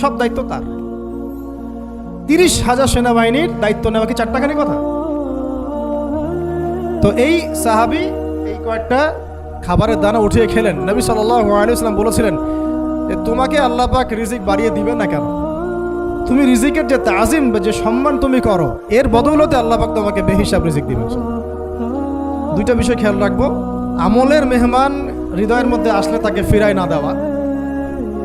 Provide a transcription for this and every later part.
সব দায়িত্ব তার। তিরিশ হাজার সেনাবাহিনীর দায়িত্ব নেওয়া কি চারটাখানি কথা? তো এই সাহাবি এই কয়েকটা খাবারের দানা উঠিয়ে খেলেন। নবী সাল্লাম বলেছিলেন যে, তোমাকে আল্লাহ পাক রিজিক বাড়িয়ে দিবে না কেন? তুমি রিজিকের যে তাজিম বা যে সম্মান তুমি করো, এর বদৌলতে আল্লাহ পাক তোমাকে বেহিসাব রিজিক দিবে দুইটা বিষয় খেয়াল রাখব। আমলের মেহমান হৃদয়ের মধ্যে আসলে তাকে ফিরায় না দেওয়া।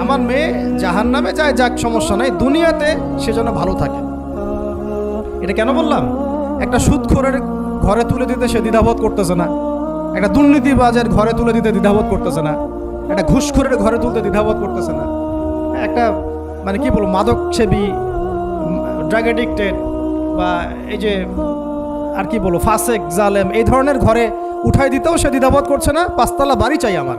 আমার মেয়ে জাহান নামে যায়, যাক সমস্যা নাই। দুনিয়াতে সে যেন ভালো থাকে। এটা কেন বললাম? একটা সুদখোরের ঘরে তুলে দিতে সে দ্বিধাবোধ করতেছে না। একটা দুর্নীতিবাজের ঘরে তুলে দিতে দ্বিধাবোধ করতেছে না। একটা ঘুষখোরের ঘরে তুলতে দ্বিধাবোধ করতেছে না। একটা মানে কি বলব মাদক সেবী ড্রাগ এডিক্টেড বা এই যে, আর কি বলব, ফাসেক, জালেম, এই ধরনের ঘরে উঠাই দিতেও সে দ্বিধাবোধ করছে না। পাঁচতলা বাড়ি চাই আমার।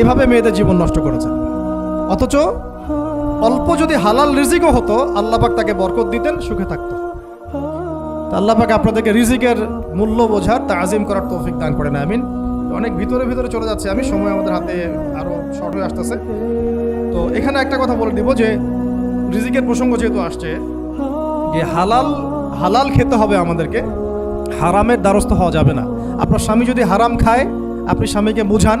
এভাবে মেয়েদের জীবন নষ্ট করেছেন। অথচ অল্প যদি হালাল রিজিকও হতো, আল্লাপাক তাকে বরকত দিতেন, সুখে থাকতো। আল্লাপাক আপনাদেরকে রিজিকের মূল্য বোঝার তা আজিম করার তৌফিক দান করেন, আমিন। অনেক ভিতরে ভিতরে চলে যাচ্ছে, আমি সময় আমাদের হাতে আরও শর্ট হয়ে আসতেছে। তো এখানে একটা কথা বলে দিব যে, রিজিকের প্রসঙ্গ যেহেতু আসছে, যে হালাল হালাল খেতে হবে আমাদেরকে, হারামের দ্বারস্থ হওয়া যাবে না। আপনার স্বামী যদি হারাম খায়, আপনি স্বামীকে বুঝান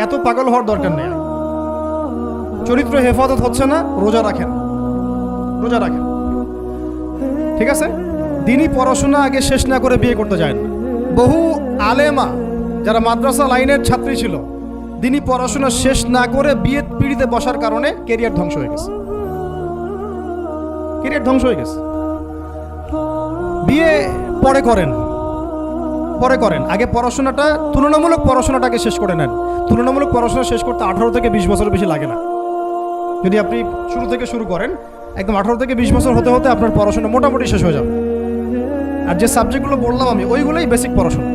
এত পাগল হওয়ার দরকার নেই। চরিত্র হেফাজত হচ্ছে না, রোজা রাখেন। রোজা রাখেন। ঠিক আছে? দিনই পড়াশোনা আগে শেষ না করে বিয়ে করতে যায় না বহু আলেমা যারা মাদ্রাসা লাইনের ছাত্রী ছিল, দিনই পড়াশোনা শেষ না করে বিয়ে পিড়িতে বসার কারণে কেরিয়ার ধ্বংস হয়ে গেছে। কেরিয়ার ধ্বংস হয়ে গেছে। বিয়ে পরে করেন। পরে করেন। আগে পড়াশোনাটা, তুলনামূলক পড়াশোনাটাকে শেষ করে নেন। তুলনামূলক পড়াশোনা শেষ করতে আঠারো থেকে বিশ বছর বেশি লাগে না। যদি আপনি শুরু থেকে শুরু করেন, একদম আঠারো থেকে বিশ বছর হতে হতে আপনার পড়াশোনা মোটামুটি শেষ হয়ে যাবে। আর যে সাবজেক্টগুলো বললাম আমি, ওইগুলোই বেসিক পড়াশোনা।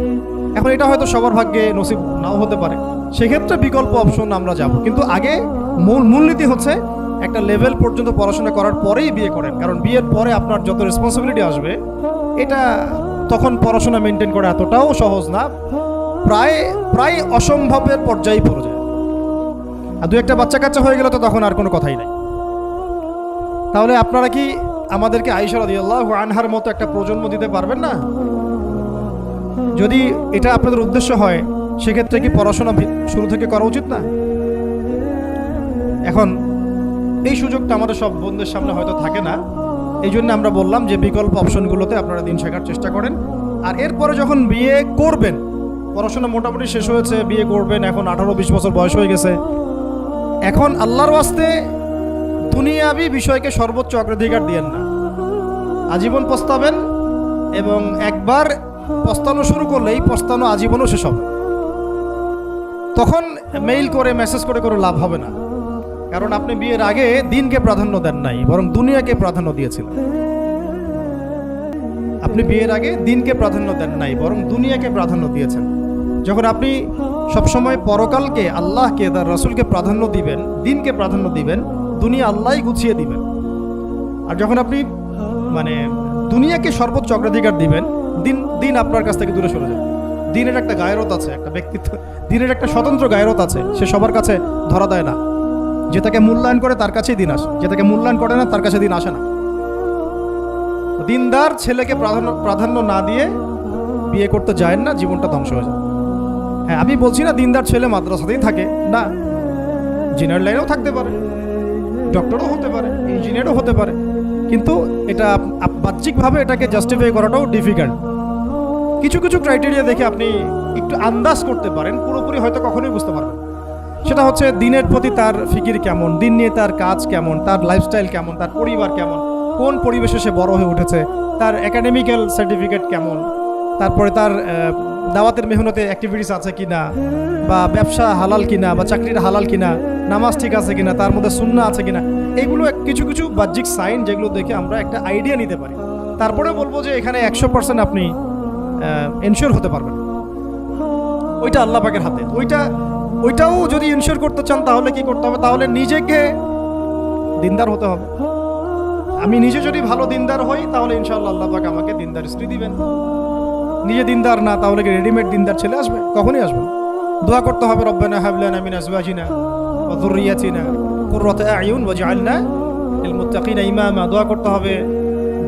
এখন এটা হয়তো সবার ভাগ্যে নসিব নাও হতে পারে। সেক্ষেত্রে বিকল্প অপশন আমরা যাব। কিন্তু আগে মূল, মূলনীতি হচ্ছে একটা লেভেল পর্যন্ত পড়াশোনা করার পরেই বিয়ে করেন। কারণ বিয়ের পরে আপনার যত রেসপন্সিবিলিটি আসবে, এটা তখন পড়াশোনা মেনটেন করা এতটাও সহজ না, প্রায় প্রায় অসম্ভবের পর্যায়ে পড়ে যায়। আর দু একটা বাচ্চা কাচ্চা হয়ে গেলে তো তখন আর কোনো কথাই নাই। তাহলে আপনারা কি আমাদেরকে আইসা রাদিয়াল্লাহু আনহার মতো একটা প্রজন্ম দিতে পারবেন না? যদি এটা আপনাদের উদ্দেশ্য হয়, সেক্ষেত্রে কি পড়াশোনা শুরু থেকে করা উচিত না? এখন, এই সুযোগটা আমাদের সব বন্ধুদের সামনে হয়তো থাকে না। এই জন্য আমরা বললাম যে বিকল্প অপশনগুলোতে আপনারা দিন শেখার চেষ্টা করেন। আর এরপরে যখন বিয়ে করবেন, পড়াশোনা মোটামুটি শেষ হয়েছে, বিয়ে করবেন, এখন আঠারো বিশ বছর বয়স হয়ে গেছে। এখন আল্লাহর ওয়াস্তে দুনিয়াবি বিষয়কে সর্বোচ্চ অগ্রাধিকার দিয়েন না। আজীবন পস্তাবেন এবং একবার পস্তানো শুরু করলে এই পস্তানো আজীবনও শেষ হবে। তখন মেইল করে মেসেজ করে করে লাভ হবে না। কারণ আপনি বিয়ের আগে দিনকে প্রাধান্য দেন নাই, বরং দুনিয়াকে প্রাধান্য দিয়েছিলেন। আপনি বিয়ের আগে দিনকে প্রাধান্য দেন নাই, বরং দুনিয়াকে প্রাধান্য দিয়েছেন। যখন আপনি সবসময় পরকালকে আল্লাহকে, তার রসুলকে প্রাধান্য দিবেন, দিনকে প্রাধান্য দিবেন, দুনিয়া আল্লাহই গুছিয়ে দিবেন। আর যখন আপনি মানে দুনিয়াকে সর্বোচ্চ অগ্রাধিকার দিবেন, দিন দিন আপনার কাছ থেকে দূরে সরে যাবে। দিনের একটা গায়রত আছে, একটা ব্যক্তিত্ব, দিনের একটা স্বতন্ত্র গায়রত আছে, সে সবার কাছে ধরা দেয় না। যে তাকে মূল্যায়ন করে তার কাছেই দিন আসে। যে তাকে মূল্যায়ন করে না, তার কাছে দিন আসে না। দিনদার ছেলেকে প্রাধান্য প্রাধান্য না দিয়ে বিয়ে করতে যায় না, জীবনটা ধ্বংস হয়ে যায়। হ্যাঁ আমি বলছি না দিনদার ছেলে মাদ্রাসাতেই থাকে। না ইঞ্জিনিয়ার লাইনেও থাকতে পারে ডক্টরও হতে পারে ইঞ্জিনিয়ারও হতে পারে। কিন্তু এটা বাহ্যিকভাবে এটাকে জাস্টিফাই করাটাও ডিফিকাল্ট কিছু কিছু ক্রাইটেরিয়া দেখে আপনি একটু আন্দাজ করতে পারেন, পুরোপুরি হয়তো কখনোই বুঝতে পারবেন সেটা হচ্ছে দিনের প্রতি তার ফিকির কেমন, দিন নিয়ে তার কাজ কেমন, তার লাইফস্টাইল কেমন, তার পরিবার কেমন, কোন পরিবেশে সে বড় হয়ে উঠেছে, তার একাডেমিক্যাল সার্টিফিকেট কেমন, তারপরে তার দাওয়াতের মেহনতে অ্যাক্টিভিটিস আছে কিনা, বা ব্যবসা হালাল কিনা, বা চাকরির হালাল কিনা, নামাজ ঠিক আছে কিনা, তার মধ্যে সুন্না আছে কিনা, এগুলো কিছু কিছু বাহ্যিক সাইন যেগুলো দেখে আমরা একটা আইডিয়া নিতে পারি। তারপরে বলব যে এখানে একশো পার্সেন্ট আপনি এনশিওর হতে পারবেন। ওইটা আল্লাহ পাকের হাতে, ওইটা ওইটাও যদি ইনশিওর করতে চান, তাহলে কি করতে হবে? তাহলে নিজেকে দিনদার হতে হবে। আমি নিজে যদি ভালো দিনদার হই, তাহলে ইনশাআল্লাহ আল্লাহ পাক আমাকে দিনদার স্ত্রী দিবেন। নিজে দিনদার না, তাহলে কি রেডিমেড দিনদার ছেলে আসবে? কখনই আসবে দোয়া করতে হবে, রব্বানা হাবলানা মিন আজওয়াজিনা ওয়া যুররিয়াতিনা কুররাতা আয়ুন ওয়াজআলনা লিল মুত্তাকিনা ইমামা। দোয়া করতে হবে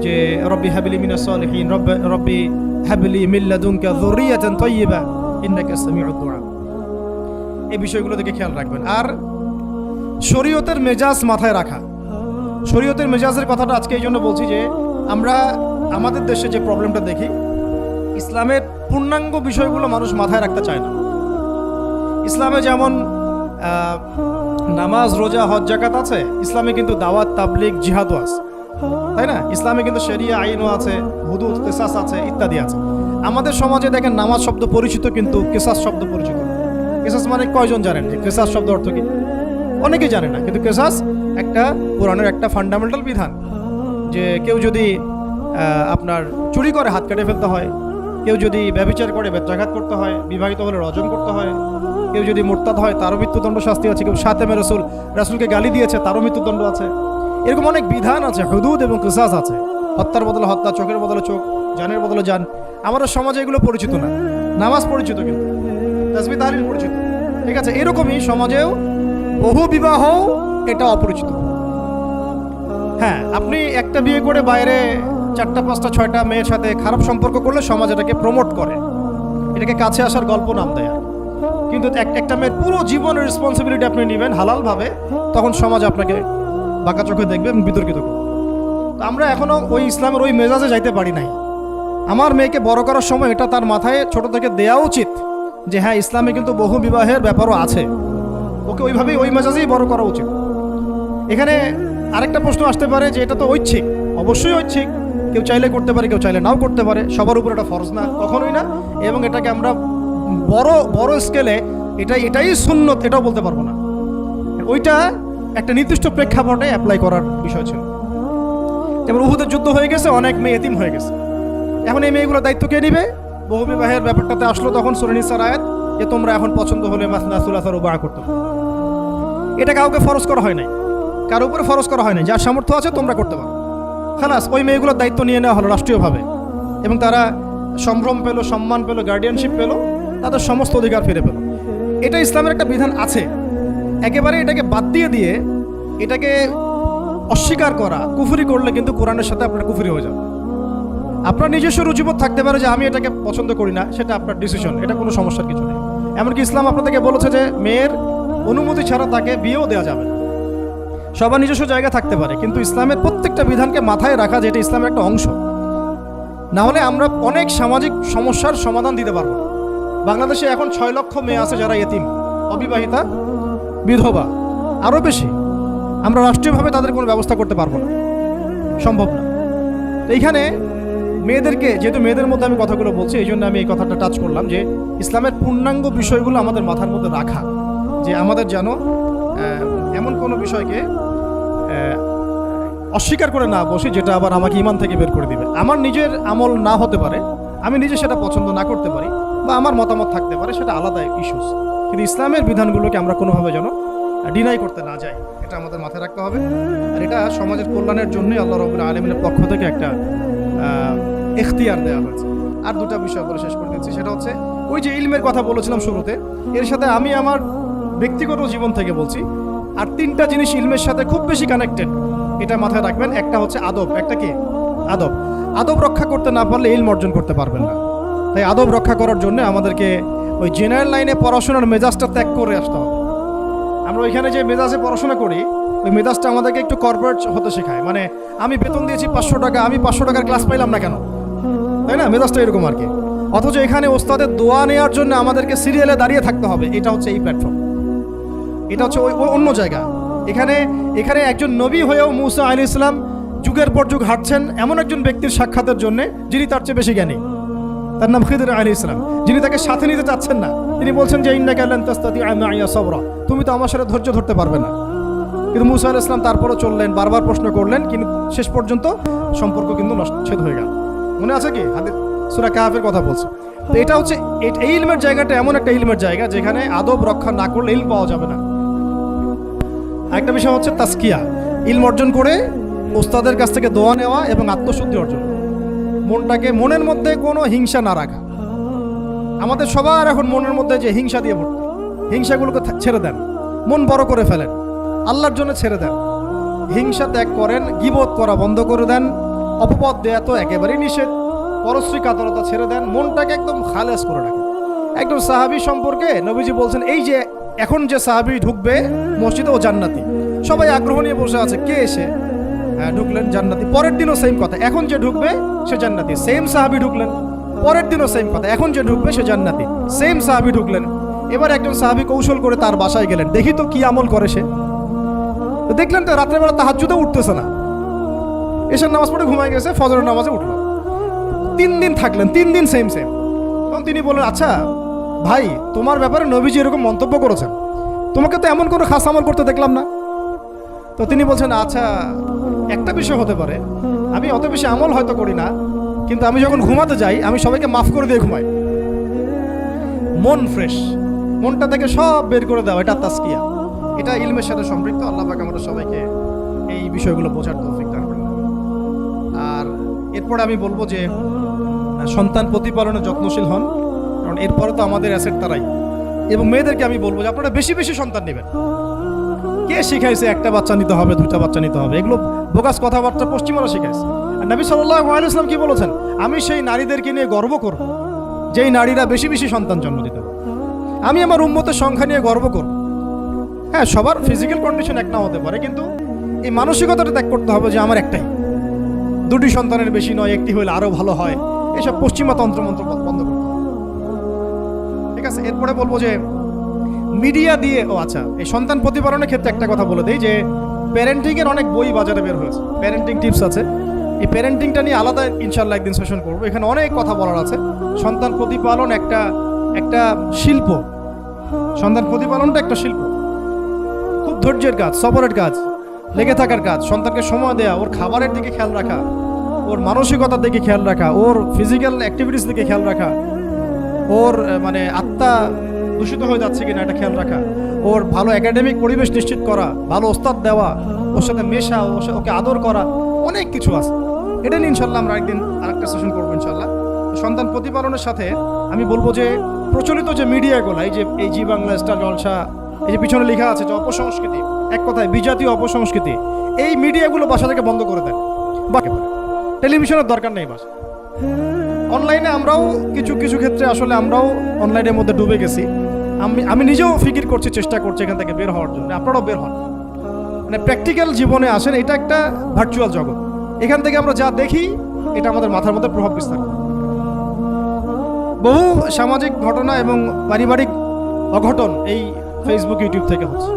যে, রব্বি হাবিলি মিনাস সালিহিন রব্ব হাবলি মিল্লাদুনকা যুররিয়াতান তাইয়্যিবা ইন্নাকা সামিউদ দুআ এই বিষয়গুলো দিকে খেয়াল রাখবেন। আর শরীয়তের মেজাজ মাথায় রাখা। শরীয়তের মেজাজের কথাটা আজকে এই জন্য বলছি যে, আমরা আমাদের দেশে যে প্রবলেমটা দেখি, ইসলামের পূর্ণাঙ্গ বিষয়গুলো মানুষ মাথায় রাখতে চায় না। ইসলামে যেমন নামাজ, রোজা, হজ জাকাত আছে, ইসলামে কিন্তু দাওয়াত, তাবলিগ, জিহাদও আছে। তাই না? ইসলামে কিন্তু শরিয়া, আইনও আছে, হুদুদ, কেসাস আছে, ইত্যাদি আছে। আমাদের সমাজে দেখেন নামাজ শব্দ পরিচিত কিন্তু কেসাস শব্দ পরিচিত। না। কেসাস মানে কয়জন জানেন? যে কেসাস শব্দ অর্থ কি? অনেকেই জানে না, কিন্তু কেসাস একটা কোরআনের একটা ফান্ডামেন্টাল বিধান। যে কেউ যদি আপনার চুরি করে, হাত কেটে ফেলতে হয়, কেউ যদি ব্যবচার করে বেত্রাঘাত করতে হয়, বিবাহিত হলে রজন করতে হয়, কেউ যদি মোরতাদ হয়, তারও মৃত্যুদণ্ড শাস্তি আছে, কেউ সাতেমে রসুল, রাসুলকে গালি দিয়েছে, তারও মৃত্যুদণ্ড আছে। এরকম অনেক বিধান আছে, হুদুদ এবং কিসাস আছে। হত্যার বদলে হত্যা, চোখের বদলে চোখ, জানের বদলে জান। আমাদের সমাজে এগুলো পরিচিত না। নামাজ পরিচিত কিন্তু। পরিচিত। ঠিক আছে, এরকমই সমাজেও বহু বিবাহ এটা অপরিচিত। হ্যাঁ আপনি একটা বিয়ে করে বাইরে চারটা, পাঁচটা, ছয়টা মেয়ের সাথে খারাপ সম্পর্ক করলে সমাজ এটাকে প্রমোট করে। এটাকে কাছে আসার গল্প নাম দেয়। কিন্তু এক- একটা মেয়ের পুরো জীবনের রেসপন্সিবিলিটি আপনি নেবেন হালালভাবে, তখন সমাজ আপনাকে বাঁকা চোখে দেখবে বিতর্কিত করবে। তো আমরা এখনও ওই ইসলামের ওই মেজাজে যাইতে পারি নাই। আমার মেয়েকে বড় করার সময় এটা তার মাথায় ছোট থেকে দেওয়া উচিত। যে হ্যাঁ ইসলামে কিন্তু বহু বিবাহের ব্যাপারও আছে। ওকে ওইভাবেই ওই মেজাজেই বড় করা উচিত। এখানে আরেকটা প্রশ্ন আসতে পারে যে এটা তো ঐচ্ছিক। অবশ্যই ঐচ্ছিক। কেউ চাইলে করতে পারে, কেউ চাইলে নাও করতে পারে। সবার উপর এটা ফরজ না, কখনোই না। এবং এটাকে আমরা বড় বড় স্কেলে এটা এটাই সুন্নত, এটাও বলতে পারব না। ওইটা একটা নির্দিষ্ট প্রেক্ষাপটে অ্যাপ্লাই করার বিষয় ছিল। যেমন উহুদের যুদ্ধ হয়ে গেছে, অনেক মেয়ে এতিম হয়ে গেছে। এখন এই মেয়েগুলো দায়িত্ব কে নিবে? বহু বিবাহের ব্যাপারটাতে আসলো তখন সুরনিসার আয়াত। যে তোমরা এখন পছন্দ হলে মাসনাসুলাসার উবাহ করতে এটা কাউকে ফরজ করা হয় নাই। কারও উপরে ফরজ করা হয় নাই। যার সামর্থ্য আছে তোমরা করতে পারো। খালাস, ওই মেয়েগুলোর দায়িত্ব নিয়ে নেওয়া হলো রাষ্ট্রীয়ভাবে। এবং তারা সম্ভ্রম পেল, সম্মান পেল গার্ডিয়ানশিপ পেল, তাদের সমস্ত অধিকার ফিরে পেল। এটা ইসলামের একটা বিধান আছে। একেবারে এটাকে বাদ দিয়ে দিয়ে এটাকে অস্বীকার করা, কুফুরি করলে কিন্তু কোরআনের সাথে আপনার কুফুরি হয়ে যাবে। আপনার নিজস্ব রুচিবোধ থাকতে পারে যে আমি এটাকে পছন্দ করি না, সেটা আপনার ডিসিশন এটা কোনো সমস্যার কিছু নেই। এমনকি ইসলাম আপনাদেরকে বলেছে যে মেয়ের অনুমতি ছাড়া তাকে বিয়েও দেওয়া যাবে সবার নিজস্ব জায়গা থাকতে পারে, কিন্তু ইসলামের প্রত্যেকটা বিধানকে মাথায় রাখা যেটা ইসলামের একটা অংশ, না হলে আমরা অনেক সামাজিক সমস্যার সমাধান দিতে পারব বাংলাদেশে এখন ছয় লক্ষ মেয়ে আছে যারা এতিম, অবিবাহিতা, বিধবা, আরও বেশি। আমরা রাষ্ট্রীয়ভাবে তাদের কোনো ব্যবস্থা করতে পারব না, সম্ভব না। এইখানে মেয়েদেরকে, যেহেতু মেয়েদের মধ্যে আমি কথাগুলো বলছি, এই জন্য আমি এই কথাটা টাচ করলাম যে ইসলামের পূর্ণাঙ্গ বিষয়গুলো আমাদের মাথার মধ্যে রাখা, যে আমাদের যেন এমন কোনো বিষয়কে অস্বীকার করে না বসি, যেটা আবার আমাকে ইমান থেকে বের করে দিবে। আমার নিজের আমল না হতে পারে, আমি নিজে সেটা পছন্দ না করতে পারি, বা আমার মতামত থাকতে পারে, সেটা আলাদা ইস্যুস কিন্তু ইসলামের বিধানগুলোকে আমরা কোনোভাবে যেন ডিনাই করতে না যাই, এটা আমাদের মাথায় রাখতে হবে। আর এটা সমাজের কল্যাণের জন্যই আল্লাহ রবুল্লা আলমিনের পক্ষ থেকে একটা এখতিয়ার দেওয়া হয়েছে। আর দুটা বিষয় বলে শেষ করে দিচ্ছি। সেটা হচ্ছে, ওই যে ইলমের কথা বলেছিলাম শুরুতে, এর সাথে আমি আমার ব্যক্তিগত জীবন থেকে বলছি, আর তিনটা জিনিস ইলমের সাথে খুব বেশি কানেক্টেড এটা মাথায় রাখবেন। একটা হচ্ছে আদব, একটা কি? আদব। আদব রক্ষা করতে না পারলে ইলম অর্জন করতে পারবেন না। তাই আদব রক্ষা করার জন্য আমাদেরকে ওই জেনারেল লাইনে পড়াশোনার মেজাজটা ত্যাগ করে আসতে হবে। আমরা ওইখানে যে মেজাজে পড়াশোনা করি, ওই মেজাজটা আমাদেরকে একটু কর্পোরেট হতে শেখায়। মানে আমি বেতন দিয়েছি পাঁচশো টাকা, আমি পাঁচশো টাকার ক্লাস পাইলাম না কেন? তাই না? মেজাজটা এরকম আর কি। অথচ এখানে ওস্তাদের দোয়া নেওয়ার জন্য আমাদেরকে সিরিয়ালে দাঁড়িয়ে থাকতে হবে। এটা হচ্ছে এই প্ল্যাটফর্ম এটা হচ্ছে ওই অন্য জায়গা। এখানে এখানে একজন নবী হয়েও মুসা আলী ইসলাম যুগের পর যুগ হাঁটছেন এমন একজন ব্যক্তির সাক্ষাতের জন্য যিনি তার চেয়ে বেশি জ্ঞানী। তার নাম খিদর আলী ইসলাম যিনি তাকে সাথে নিতে চাচ্ছেন না। তিনি বলছেন যে ইন্না গেলেন তাস্তাতি আইয়া সবরা। তুমি তো আমার সাথে ধৈর্য ধরতে পারবে না। কিন্তু মুসা আল ইসলাম তারপরও চললেন, বারবার প্রশ্ন করলেন, কিন্তু শেষ পর্যন্ত সম্পর্ক কিন্তু নচ্ছেদ হয়ে গেল। মনে আছে কি? সুরা কাহাফের কথা বলছে। তো এটা হচ্ছে এই ইলমের জায়গাটা এমন একটা ইলমের জায়গা যেখানে আদব রক্ষা না করলে ইল পাওয়া যাবে না। আরেকটা বিষয় হচ্ছে তাস্কিয়া। ইলম অর্জন করে ওস্তাদের কাছ থেকে দোয়া নেওয়া এবং আত্মশুদ্ধি অর্জন। মনটাকে মনের মধ্যে কোনো হিংসা না রাখা। আমাদের সবার এখন মনের মধ্যে যে হিংসা দিয়ে ভর্তি। হিংসাগুলোকে ছেড়ে দেন। মন বড় করে ফেলেন। আল্লাহর জন্য ছেড়ে দেন। হিংসা ত্যাগ করেন, গিবত করা বন্ধ করে দেন। অপপদ দেয়া তো একেবারেই নিষেধ। পরশ্রী কাতরতা ছেড়ে দেন, মনটাকে একদম খালেস করে রাখেন। একদম সাহাবি সম্পর্কে নবীজি বলছেন, এই যে এখন যে সাহাবি ঢুকবে মসজিদে ও জান্নাতি, সবাই আগ্রহ নিয়ে বসে আছে, কে এসে হ্যাঁ ঢুকলেন জান্নাতি। পরের দিনও সেম কথা, এখন যে ঢুকবে সে জান্নাতি। সেম সাহাবি ঢুকলেন, পরের দিনও সেম কথা, এখন যে ঢুকবে সে জান্নাতি। সেম সাহাবি ঢুকলেন, এবার একজন সাহাবি কৌশল করে তার বাসায় গেলেন। দেখি তো কি আমল করে সে। দেখলেন তো রাত্রেবেলা তাহাজ্জুদে উঠতেছে না। এসে নামাজ পড়ে ঘুমায় গেছে, ফজরের নামাজে উঠল। তিন দিন থাকলেন, তিন দিন সেম সেম তখন তিনি বললেন আচ্ছা ভাই, তোমার ব্যাপারে নবীজি এরকম মন্তব্য করেছেন। তোমাকে তো এমন কোনো খাস আমল করতে দেখলাম না। তো তিনি বলছেন আচ্ছা একটা বিষয় হতে পারে। আমি অত বেশি আমল হয়তো করি না, কিন্তু আমি যখন ঘুমাতে যাই, আমি সবাইকে মাফ করে দিয়ে ঘুমাই। মন ফ্রেশ মনটা থেকে সব বের করে দেওয়া, এটা তাস্কিয়া এটা ইলমের সাথে সম্পৃক্ত, আল্লাহ পাক আমাদের সবাইকে এই বিষয়গুলো বোঝার তৌফিক এরপরে আমি বলব যে সন্তান প্রতিপালনে যত্নশীল হন, কারণ এরপরে তো আমাদের অ্যাসেট তারাই। এবং মেয়েদেরকে আমি বলব যে, আপনারা বেশি বেশি সন্তান নেবেন। কে শিখাইছে একটা বাচ্চা নিতে হবে, দুইটা বাচ্চা নিতে হবে? এগুলো বোগাস কথাবার্তা পশ্চিমারা শিখাইছে। আর নবী সাল্লাহ আলাইসলাম কি বলেছেন? আমি সেই নারীদেরকে নিয়ে গর্ব করব, যেই নারীরা বেশি বেশি সন্তান জন্ম দিতে আমি আমার উন্মতের সংখ্যা নিয়ে গর্ব করব। হ্যাঁ সবার ফিজিক্যাল কন্ডিশন এক না হতে পারে, কিন্তু এই মানসিকতাটা ত্যাগ করতে হবে যে, আমার একটাই। দুটি সন্তানের বেশি নয়, একটি হলে আরও ভালো হয়। এসব পশ্চিমা তন্ত্রমন্ত্র বন্ধ করতে ঠিক আছে, এরপরে বলব যে মিডিয়া দিয়ে, ও আচ্ছা এই সন্তান প্রতিপালনের ক্ষেত্রে একটা কথা বলে দেই যে প্যারেন্টিং এর অনেক বই বাজারে বের হয়েছে। প্যারেন্টিং টিপস আছে। এই প্যারেন্টিংটা নিয়ে আলাদা ইনশাল্লাহ একদিন সেশন করব। এখানে অনেক কথা বলার আছে। সন্তান প্রতিপালন একটা একটা শিল্প। সন্তান প্রতিপালনটা একটা শিল্প। খুব ধৈর্যের কাজ সবরের কাজ। লেগে থাকার কাজ। সন্তানকে সময় দেওয়া ওর খাবারের দিকে খেয়াল রাখা, ওর মানসিকতার দিকে খেয়াল রাখা, ওর ফিজিক্যাল অ্যাক্টিভিটিস দিকে খেয়াল রাখা, ওর মানে আত্মা দূষিত হয়ে যাচ্ছে কিনা এটা খেয়াল রাখা, ওর ভালো একাডেমিক পরিবেশ নিশ্চিত করা, ভালো ওস্তাদ দেওয়া, ওর সাথে মেশা ওকে আদর করা, অনেক কিছু আছে। এটা নিয়ে ইনশাল্লাহ আমরা একদিন আরেকটা সেশন করব ইনশাল্লাহ সন্তান প্রতিপালনের সাথে আমি বলব যে প্রচলিত যে মিডিয়াগুলো এই যে এই জি বাংলা, স্টার জলসা এই যে পিছনে লেখা আছে যে অপসংস্কৃতি, এক কথায় বিজাতীয় অপসংস্কৃতি, এই মিডিয়াগুলো বাসা থেকে বন্ধ করে দেন বা। টেলিভিশনের দরকার নেই বাসা। অনলাইনে আমরাও কিছু কিছু ক্ষেত্রে আসলে আমরাও অনলাইনের মধ্যে ডুবে গেছি। আমি আমি নিজেও ফিকির করছি, চেষ্টা করছি এখান থেকে বের হওয়ার জন্য। আপনারাও বের হন। মানে প্র্যাকটিক্যাল জীবনে আসেন, এটা একটা ভার্চুয়াল জগৎ। এখান থেকে আমরা যা দেখি, এটা আমাদের মাথার মধ্যে প্রভাব বিস্তার বহু সামাজিক ঘটনা এবং পারিবারিক অঘটন এই ফেসবুক ইউটিউব থেকে হচ্ছে।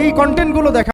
এই কন্টেন্টগুলো দেখা